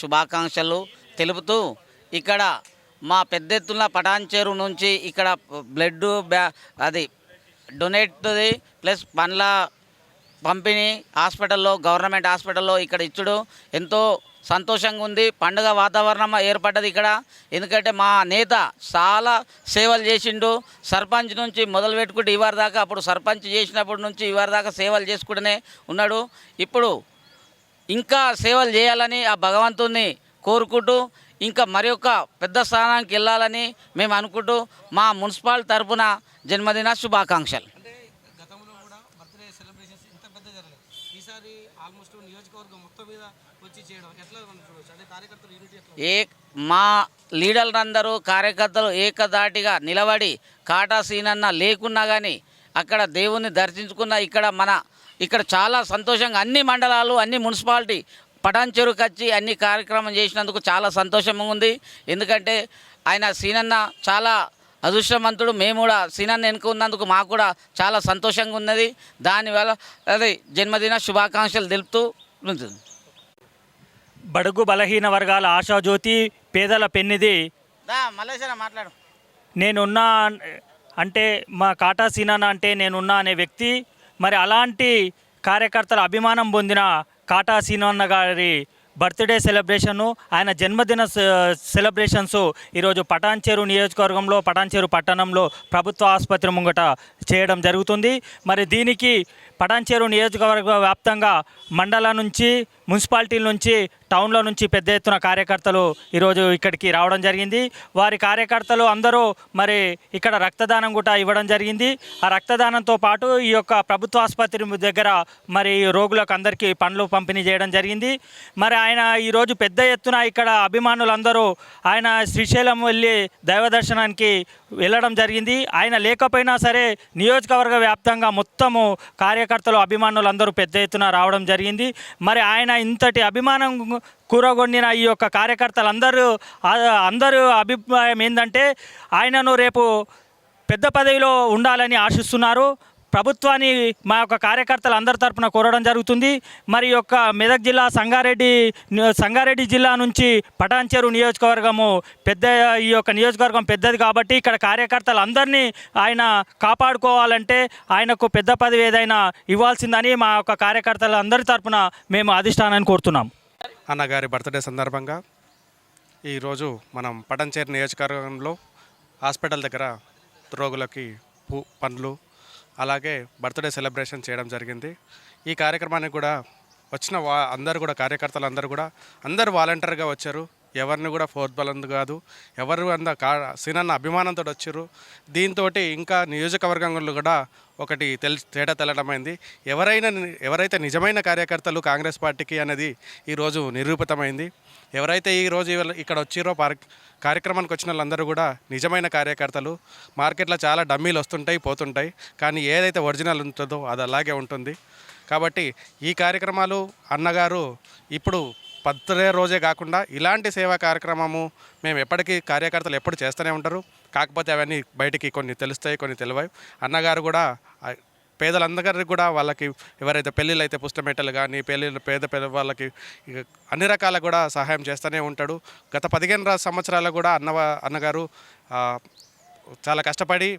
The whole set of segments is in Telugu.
శుభాకాంక్షలు తెలుపుతూ ఇక్కడ మా పెద్ద ఎత్తున పటాన్చేరు నుంచి ఇక్కడ బ్లడ్ బ్యా అది డొనేట్ది ప్లస్ పండ్ల పంపిణీ హాస్పిటల్లో గవర్నమెంట్ హాస్పిటల్లో ఇక్కడ ఇచ్చుడు. ఎంతో సంతోషంగా ఉంది. పండుగ వాతావరణం ఏర్పడ్డది ఇక్కడ. ఎందుకంటే మా నేత చాలా సేవలు చేసిండు. సర్పంచ్ నుంచి మొదలు పెట్టుకుంటే ఇవారి దాకా అప్పుడు సర్పంచ్ చేసినప్పటి నుంచి ఇవారి దాకా సేవలు చేసుకుంటూనే ఉన్నాడు. ఇప్పుడు ఇంకా సేవలు చేయాలని ఆ భగవంతుని కోరుకుంటూ ఇంకా మరి పెద్ద స్థానానికి వెళ్ళాలని మేము అనుకుంటూ మా మున్సిపాల్ తరపున జన్మదిన శుభాకాంక్షలు. ఏ మా లీడర్లందరూ కార్యకర్తలు ఏకదాటిగా నిలబడి కాటా సీనన్న లేకున్నా కానీ అక్కడ దేవుణ్ణి దర్శించుకున్న ఇక్కడ మన ఇక్కడ చాలా సంతోషంగా అన్ని మండలాలు అన్ని మున్సిపాలిటీ పటాన్ చెరువుకి వచ్చి అన్ని కార్యక్రమం చేసినందుకు చాలా సంతోషంగా ఉంది. ఎందుకంటే ఆయన సీనన్న చాలా అదృష్టవంతుడు. మేము కూడా సీనన్న ఎన్నుకున్నందుకు మాకు కూడా చాలా సంతోషంగా ఉన్నది. దానివల్ల అదే జన్మదిన శుభాకాంక్షలు తెలుపుతూ ఉంటుంది. బడుగు బలహీన వర్గాల ఆశాజ్యోతి పేదల పెన్నిది మాట్లాడు. నేనున్నా అంటే మా కాటా సీనాన అంటే నేనున్నా అనే వ్యక్తి మరి అలాంటి కార్యకర్తల అభిమానం పొందిన కాటా సీనన్న గారి బర్త్డే సెలబ్రేషను ఆయన జన్మదిన సె- సెలబ్రేషన్స్ ఈరోజు పటాన్చేరు నియోజకవర్గంలో పటాన్చేరు పట్టణంలో ప్రభుత్వ ఆసుపత్రి ముంగట చేయడం జరుగుతుంది. మరి దీనికి పటాన్చేరు నియోజకవర్గ వ్యాప్తంగా మండలం నుంచి మున్సిపాలిటీల నుంచి టౌన్లో నుంచి పెద్ద ఎత్తున కార్యకర్తలు ఈరోజు ఇక్కడికి రావడం జరిగింది. వారి కార్యకర్తలు అందరూ మరి ఇక్కడ రక్తదానం కూడా ఇవ్వడం జరిగింది. ఆ రక్తదానంతో పాటు ఈ యొక్క ప్రభుత్వ ఆసుపత్రి దగ్గర మరి రోగులకు అందరికీ పండ్లు పంపిణీ చేయడం జరిగింది. మరి ఆయన ఈరోజు పెద్ద ఎత్తున ఇక్కడ అభిమానులందరూ ఆయన శ్రీశైలం వెళ్ళి దైవ దర్శనానికి వెళ్ళడం జరిగింది. ఆయన లేకపోయినా సరే నియోజకవర్గ వ్యాప్తంగా మొత్తము కార్యకర్తలు అభిమానులు అందరూ పెద్ద ఎత్తున రావడం జరిగింది. మరి ఆయన ఇంతటి అభిమానం కూరగొండిన ఈ యొక్క కార్యకర్తలు అందరూ అందరూ అభిప్రాయం ఏంటంటే ఆయనను రేపు పెద్ద పదవిలో ఉండాలని ఆశిస్తున్నారు. ప్రభుత్వాన్ని మా యొక్క కార్యకర్తలు అందరి తరపున కోరడం జరుగుతుంది. మరి యొక్క మెదక్ జిల్లా సంగారెడ్డి సంగారెడ్డి జిల్లా నుంచి పటాన్చెరు నియోజకవర్గము పెద్ద ఈ యొక్క నియోజకవర్గం పెద్దది కాబట్టి ఇక్కడ కార్యకర్తలు అందరినీ ఆయన కాపాడుకోవాలంటే ఆయనకు పెద్ద పదవి ఏదైనా ఇవ్వాల్సిందని మా యొక్క కార్యకర్తలు అందరి తరపున మేము అధిష్టానాన్ని కోరుతున్నాం. అన్నగారి బర్త్డే సందర్భంగా ఈరోజు మనం పటంచేరు నియోజకవర్గంలో హాస్పిటల్ దగ్గర రోగులకి పూ పండ్లు అలాగే బర్త్డే సెలబ్రేషన్ చేయడం జరిగింది. ఈ కార్యక్రమానికి కూడా వచ్చిన వా అందరు కూడా కార్యకర్తలు అందరూ కూడా అందరు వాలంటీర్గా వచ్చారు. ఎవరిని కూడా ఫోర్త్ బలం కాదు. ఎవరు అంత కా సినన్న అభిమానంతో వచ్చారు దీంతో ఇంకా నియోజకవర్గంలో కూడా ఒకటి తెల్ తేడా తెల్లడమైంది ఎవరైనా ఎవరైతే నిజమైన కార్యకర్తలు కాంగ్రెస్ పార్టీకి అనేది ఈరోజు నిరూపితమైంది. ఎవరైతే ఈరోజు ఇక్కడ వచ్చిరో పార్ కార్యక్రమానికి వచ్చిన వాళ్ళందరూ కూడా నిజమైన కార్యకర్తలు. మార్కెట్లో చాలా డమ్మీలు వస్తుంటాయి పోతుంటాయి. కానీ ఏదైతే ఒరిజినల్ ఉంటుందో అది అలాగే ఉంటుంది. కాబట్టి ఈ కార్యక్రమాలు అన్నగారు ఇప్పుడు పత్రే రోజే కాకుండా ఇలాంటి సేవా కార్యక్రమము మేము ఎప్పటికీ కార్యకర్తలు ఎప్పుడు చేస్తూనే ఉంటారు. కాకపోతే అవన్నీ బయటికి కొన్ని తెలుస్తాయి కొన్ని తెలివాయి. అన్నగారు కూడా ఆ పేదలందరికీ కూడా వాళ్ళకి ఎవరైతే పెళ్ళిళ్ళు అయితే పుష్టమెట్టలు కానీ పెళ్ళిళ్ళు పేద పేద వాళ్ళకి అన్ని రకాల కూడా సహాయం చేస్తూనే ఉంటాడు. గత పదిహేను సంవత్సరాలు కూడా అన్న అన్నగారు చాలా కష్టపడి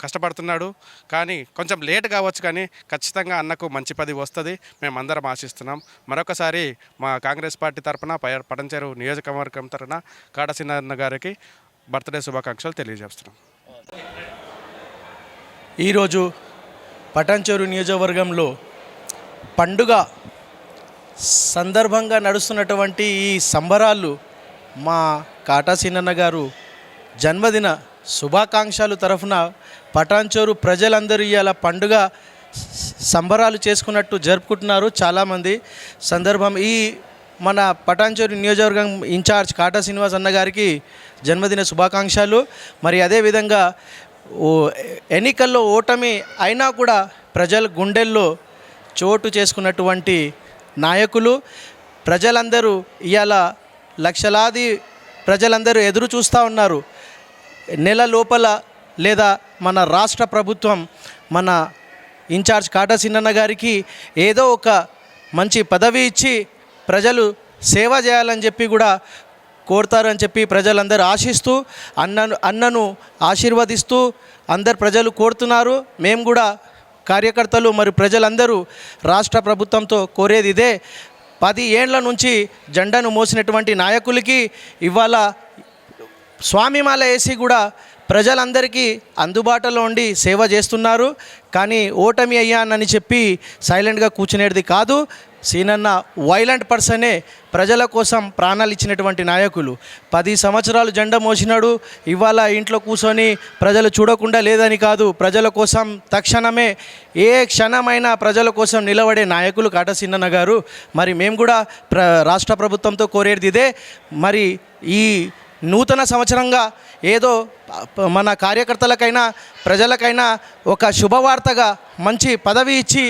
కష్టపడుతున్నాడు. కానీ కొంచెం లేట్ కావచ్చు కానీ ఖచ్చితంగా అన్నకు మంచి పది వస్తుంది. మేమందరం ఆశిస్తున్నాం. మరొకసారి మా కాంగ్రెస్ పార్టీ తరఫున ప- పటంచెరు నియోజకవర్గం తరఫున కాడసిన గారికి బర్త్డే శుభాకాంక్షలు తెలియజేస్తున్నాం. ఈరోజు పటాన్చెరు నియోజకవర్గంలో పండుగ సందర్భంగా నడుస్తున్నటువంటి ఈ సంబరాలు మా కాటా సీనన్న గారు జన్మదిన శుభాకాంక్షలు తరఫున పటాన్చోరు ప్రజలందరూ ఇవాళ పండుగ సంబరాలు చేసుకున్నట్టు జరుపుకుంటున్నారు చాలామంది. సందర్భం ఈ మన పటాన్చోరు నియోజకవర్గం ఇన్ఛార్జ్ కాటా శ్రీనివాస్ అన్న గారికి జన్మదిన శుభాకాంక్షలు. మరి అదేవిధంగా ఓ ఎన్నికల్లో ఓటమి అయినా కూడా ప్రజల గుండెల్లో చోటు చేసుకున్నటువంటి నాయకులు. ప్రజలందరూ ఇవాళ లక్షలాది ప్రజలందరూ ఎదురు చూస్తూ ఉన్నారు. నెల లోపల లేదా మన రాష్ట్ర ప్రభుత్వం మన ఇన్ఛార్జ్ కాటా సిన్నన్న గారికి ఏదో ఒక మంచి పదవి ఇచ్చి ప్రజలు సేవ చేయాలని చెప్పి కూడా కోరుతారని చెప్పి ప్రజలందరూ ఆశిస్తూ అన్నను అన్నను ఆశీర్వదిస్తూ అందరు ప్రజలు కోరుతున్నారు. మేము కూడా కార్యకర్తలు మరి ప్రజలందరూ రాష్ట్ర ప్రభుత్వంతో కోరేది ఇదే. పది ఏండ్ల నుంచి జెండాను మోసినటువంటి నాయకులకి ఇవాళ స్వామిమాల వేసి కూడా ప్రజలందరికీ అందుబాటులో ఉండి సేవ చేస్తున్నారు. కానీ ఓటమి అయ్యానని చెప్పి సైలెంట్గా కూర్చునేది కాదు. సీనన్న వైలెంట్ పర్సనే ప్రజల కోసం ప్రాణాలు ఇచ్చినటువంటి నాయకులు. పది సంవత్సరాలు జెండా మోసినాడు. ఇవాళ ఇంట్లో కూర్చొని ప్రజలు చూడకుండా లేదని కాదు. ప్రజల కోసం తక్షణమే ఏ క్షణమైనా ప్రజల కోసం నిలబడే నాయకులు కాట సీనన్న గారు. మరి మేము కూడా ప్ర రాష్ట్ర ప్రభుత్వంతో కోరేది ఇదే. మరి ఈ నూతన సంవత్సరంగా ఏదో మన కార్యకర్తలకైనా ప్రజలకైనా ఒక శుభవార్తగా మంచి పదవి ఇచ్చి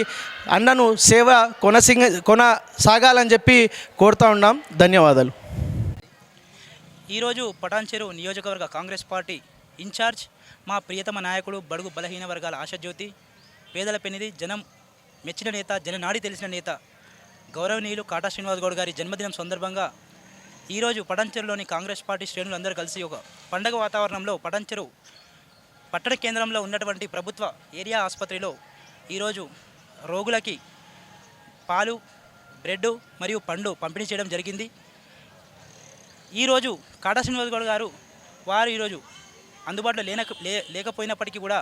అన్నను సేవ కొనసింగ కొనసాగాలని చెప్పి కోరుతా ఉన్నాం. ధన్యవాదాలు. ఈరోజు పటాన్చెరు నియోజకవర్గ కాంగ్రెస్ పార్టీ ఇన్ఛార్జ్ మా ప్రియతమ నాయకుడు బడుగు బలహీన వర్గాల ఆశజ్యోతి పేదల పెనిది జనం మెచ్చిన నేత జననాడి తెలిసిన నేత గౌరవనీయులు కాటా శ్రీనివాస్ గౌడ్ గారి జన్మదినం సందర్భంగా ఈరోజు పటంచెరులోని కాంగ్రెస్ పార్టీ శ్రేణులు అందరూ కలిసి ఒక పండగ వాతావరణంలో పటంచెరు పట్టణ కేంద్రంలో ఉన్నటువంటి ప్రభుత్వ ఏరియా ఆసుపత్రిలో ఈరోజు రోగులకి పాలు బ్రెడ్ మరియు పండు పంపిణీ చేయడం జరిగింది. ఈరోజు కాటా శ్రీనివాసగౌడ్ గారు వారు ఈరోజు అందుబాటులో లేనక లే లేకపోయినప్పటికీ కూడా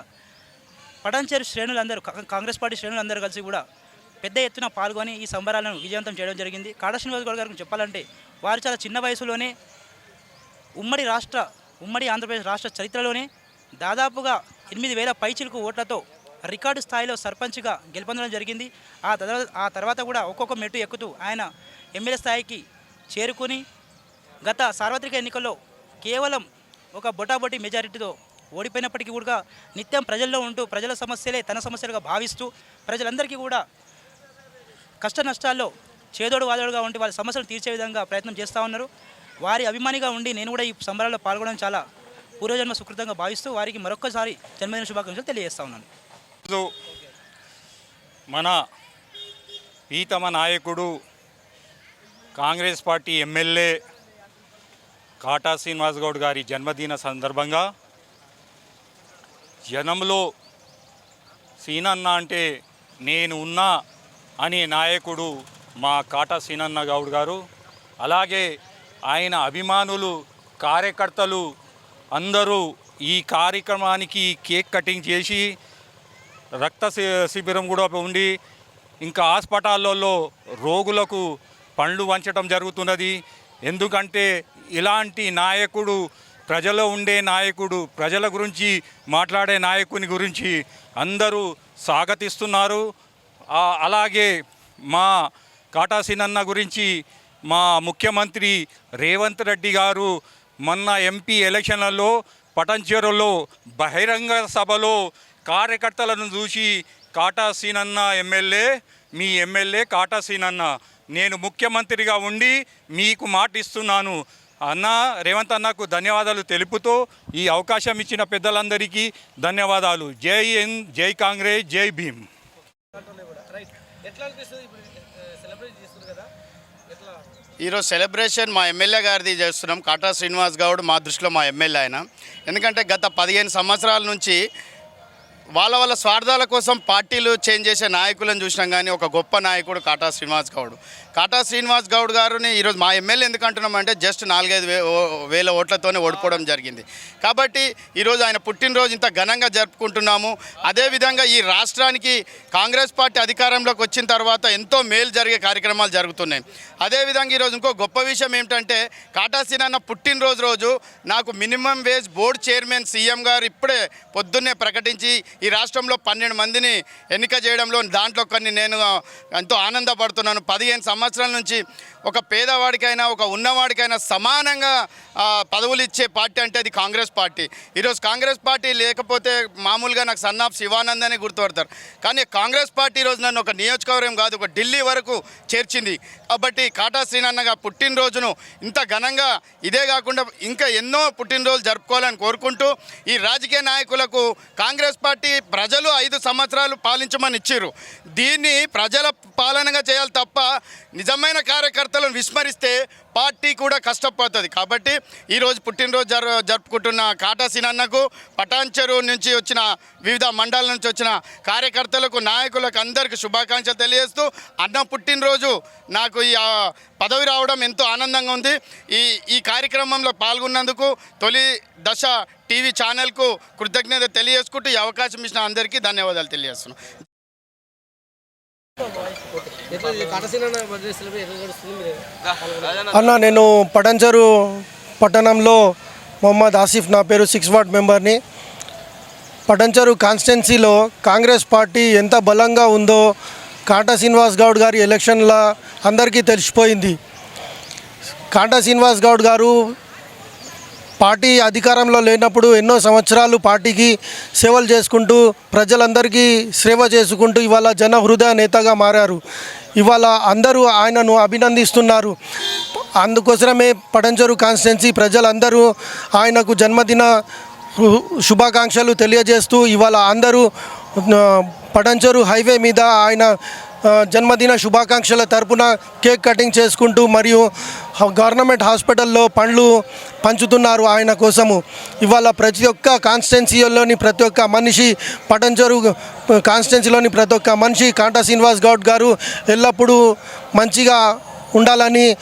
పటంచెరు శ్రేణులందరూ కా- కాంగ్రెస్ పార్టీ శ్రేణులందరూ కలిసి కూడా పెద్ద ఎత్తున పాల్గొని ఈ సంబరాలను విజయవంతం చేయడం జరిగింది. కాడ శ్రీనివాస్ గౌడ్ గారికి చెప్పాలంటే వారు చాలా చిన్న వయసులోనే ఉమ్మడి రాష్ట్ర ఉమ్మడి ఆంధ్రప్రదేశ్ రాష్ట్ర చరిత్రలోనే దాదాపుగా ఎనిమిది వేల పైచిలకు ఓట్లతో రికార్డు స్థాయిలో సర్పంచ్గా గెలుపొందడం జరిగింది. ఆ తర్వాత ఆ తర్వాత కూడా ఒక్కొక్క మెట్టు ఎక్కుతూ ఆయన ఎమ్మెల్యే స్థాయికి చేరుకుని గత సార్వత్రిక ఎన్నికల్లో కేవలం ఒక బొటాబొటి మెజారిటీతో ఓడిపోయినప్పటికీ కూడా నిత్యం ప్రజల్లో ఉంటూ ప్రజల సమస్యలే తన సమస్యలుగా భావిస్తూ ప్రజలందరికీ కూడా కష్ట నష్టాల్లో చేదోడు వాదోడుగా ఉండి వాళ్ళ సమస్యలు తీర్చే విధంగా ప్రయత్నం చేస్తూ ఉన్నారు. వారి అభిమానిగా ఉండి నేను కూడా ఈ సంబరాల్లో పాల్గొనడం చాలా పూర్వజన్మ సుకృతంగా భావిస్తూ వారికి మరొకసారి జన్మదిన శుభాకాంక్షలు తెలియజేస్తా ఉన్నాను. మన ప్రీతమ నాయకుడు కాంగ్రెస్ పార్టీ ఎమ్మెల్యే కాటా శ్రీనివాస్ గౌడ్ గారి జన్మదిన సందర్భంగా జనంలో సీనన్న అంటే నేను ఉన్నా అనే నాయకుడు మా కాటా సీనన్న గౌడ్ గారు అలాగే ఆయన అభిమానులు కార్యకర్తలు అందరూ ఈ కార్యక్రమానికి కేక్ కటింగ్ చేసి రక్త శి- శిబిరం కూడా ఉండి ఇంకా హాస్పిటళ్ళల్లో రోగులకు పండ్లు వంచడం జరుగుతున్నది. ఎందుకంటే ఇలాంటి నాయకుడు ప్రజలో ఉండే నాయకుడు ప్రజల గురించి మాట్లాడే నాయకుని గురించి అందరూ స్వాగతిస్తున్నారు. అలాగే మా కాటాసినన్న గురించి మా ముఖ్యమంత్రి రేవంత్ రెడ్డి గారు మొన్న ఎంపీ ఎలక్షన్లలో పటంచెరులో బహిరంగ సభలో కార్యకర్తలను చూసి కాటాసీనన్న ఎమ్మెల్యే మీ ఎమ్మెల్యే కాటాసీనన్న నేను ముఖ్యమంత్రిగా ఉండి మీకు మాట ఇస్తున్నాను అన్న రేవంత్ అన్నకు ధన్యవాదాలు తెలుపుతూ ఈ అవకాశం ఇచ్చిన పెద్దలందరికీ ధన్యవాదాలు. జై హింద్ జై కాంగ్రెస్ జై భీమ్. ఈరోజు సెలబ్రేషన్ మా ఎమ్మెల్యే గారిది చేస్తున్నాం. కాటా శ్రీనివాస్ గౌడ్ మా దృష్టిలో మా ఎమ్మెల్యే ఆయన. ఎందుకంటే గత పదిహేను సంవత్సరాల నుంచి వాళ్ళ వాళ్ళ స్వార్థాల కోసం పార్టీలు చేంజ్ చేసే నాయకులను చూసినాం కానీ ఒక గొప్ప నాయకుడు కాటా శ్రీనివాస్ గౌడ్. కాటా శ్రీనివాస్ గౌడ్ గారిని ఈరోజు మా ఎమ్మెల్యే ఎందుకు అంటున్నామంటే జస్ట్ నాలుగైదు వే వేల ఓట్లతోనే ఓడిపోవడం జరిగింది. కాబట్టి ఈరోజు ఆయన పుట్టినరోజు ఇంత ఘనంగా జరుపుకుంటున్నాము. అదేవిధంగా ఈ రాష్ట్రానికి కాంగ్రెస్ పార్టీ అధికారంలోకి వచ్చిన తర్వాత ఎంతో మేలు జరిగే కార్యక్రమాలు జరుగుతున్నాయి. అదేవిధంగా ఈరోజు ఇంకో గొప్ప విషయం ఏమిటంటే కాటా కాటాసీనన్న పుట్టినరోజు రోజు నాకు minimum wage board chairman CM గారు ఇప్పుడే పొద్దున్నే ప్రకటించి ఈ రాష్ట్రంలో పన్నెండు మందిని ఎన్నిక చేయడంలో దాంట్లో కొన్ని నేను ఎంతో ఆనందపడుతున్నాను. పదిహేను సంవత్సరాలు నుంచి ఒక పేదవాడికైనా ఒక ఉన్నవాడికైనా సమానంగా పదవులు ఇచ్చే పార్టీ అంటే అది కాంగ్రెస్ పార్టీ. ఈరోజు కాంగ్రెస్ పార్టీ లేకపోతే మామూలుగా నాకు సన్నాఫ్ శివానంద్ అని గుర్తుపడతారు. కానీ కాంగ్రెస్ పార్టీ ఈరోజు నన్ను ఒక నియోజకవర్గం కాదు ఒక ఢిల్లీ వరకు చేర్చింది. కాబట్టి కాటా శ్రీనన్నగా పుట్టినరోజును ఇంత ఘనంగా ఇదే కాకుండా ఇంకా ఎన్నో పుట్టినరోజులు జరుపుకోవాలని కోరుకుంటూ ఈ రాజకీయ నాయకులకు కాంగ్రెస్ పార్టీ ప్రజలు ఐదు సంవత్సరాలు పాలించమని ఇచ్చారు దీన్ని ప్రజల పాలనగా చేయాలి తప్ప నిజమైన కార్యకర్త కార్యకర్తలను విస్మరిస్తే పార్టీ కూడా కష్టపోతుంది కాబట్టి ఈరోజు పుట్టినరోజు జరు జరుపుకుంటున్న కాటా సినన్నకు పటాన్చెరు నుంచి వచ్చిన వివిధ మండలాల నుంచి వచ్చిన కార్యకర్తలకు నాయకులకు అందరికీ శుభాకాంక్షలు తెలియజేస్తూ అన్న పుట్టినరోజు నాకు ఈ పదవి రావడం ఎంతో ఆనందంగా ఉంది. ఈ ఈ కార్యక్రమంలో పాల్గొన్నందుకు తొలి దశ టీవీ ఛానల్కు కృతజ్ఞత తెలియజేసుకుంటూ ఈ అవకాశం ఇచ్చిన అందరికీ ధన్యవాదాలు తెలియజేస్తున్నాను. అన్న నేను పటంచరు పట్టణంలో మొహమ్మద్ ఆసిఫ్ నా పేరు సిక్స్ వార్డ్ మెంబర్ని. పటంచరు కాన్స్టిట్యున్సీలో కాంగ్రెస్ పార్టీ ఎంత బలంగా ఉందో కాటా శ్రీనివాస్ గౌడ్ గారి ఎలక్షన్ల అందరికీ తెలిసిపోయింది. కాటా శ్రీనివాస్ గౌడ్ గారు పార్టీ అధికారంలో లేనప్పుడు ఎన్నో సంవత్సరాలు పార్టీకి సేవలు చేసుకుంటూ ప్రజలందరికీ సేవ చేసుకుంటూ ఇవాళ జన హృదయ నేతగా మారారు. ఇవాళ అందరూ ఆయనను అభినందిస్తున్నారు. అందుకోసమే పడంజరు కాన్స్టిట్యున్సీ ప్రజలందరూ ఆయనకు జన్మదిన శుభాకాంక్షలు తెలియజేస్తూ ఇవాళ అందరూ పడంచరు హైవే మీద ఆయన జన్మదిన శుభాకాంక్షల తరపున కేక్ కటింగ్ చేసుకుంటూ మరియు గవర్నమెంట్ హాస్పిటల్లో పండ్లు పంచుతున్నారు ఆయన కోసము. ఇవాళ ప్రతి ఒక్క కాన్స్టిట్యున్సీలోని ప్రతి ఒక్క మనిషి పటంచరు కాన్స్టిట్యున్సీలోని ప్రతి ఒక్క మనిషి కాంటా శ్రీనివాస్ గౌడ్ గారు ఎల్లప్పుడూ మంచిగా ఉండాలని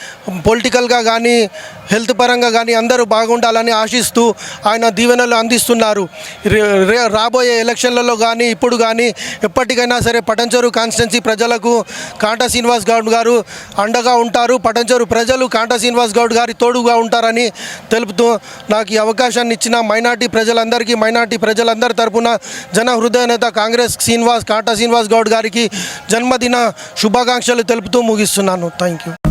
పొలిటికల్గా కానీ హెల్త్ పరంగా కానీ అందరూ బాగుండాలని ఆశిస్తూ ఆయన దీవెనలు అందిస్తున్నారు. రే- రే- రాబోయే ఎలక్షన్లలో కానీ ఇప్పుడు కానీ ఎప్పటికైనా సరే పటంచరు కాన్స్టిట్యున్సీ ప్రజలకు కాంటా శ్రీనివాస్ గౌడ్ గారు అండగా ఉంటారు. పటంచరు ప్రజలు కాంటా శ్రీనివాస్ గౌడ్ గారి తోడుగా ఉంటారని తెలుపుతూ నాకు ఈ అవకాశాన్ని ఇచ్చిన మైనార్టీ ప్రజలందరికీ మైనార్టీ ప్రజలందరి తరపున జన హృదయ నేత కాంగ్రెస్ శ్రీనివాస్ కాంటా శ్రీనివాస్ గౌడ్ గారికి జన్మదిన శుభాకాంక్షలు తెలుపుతూ ముగిస్తున్నాను. Thank you.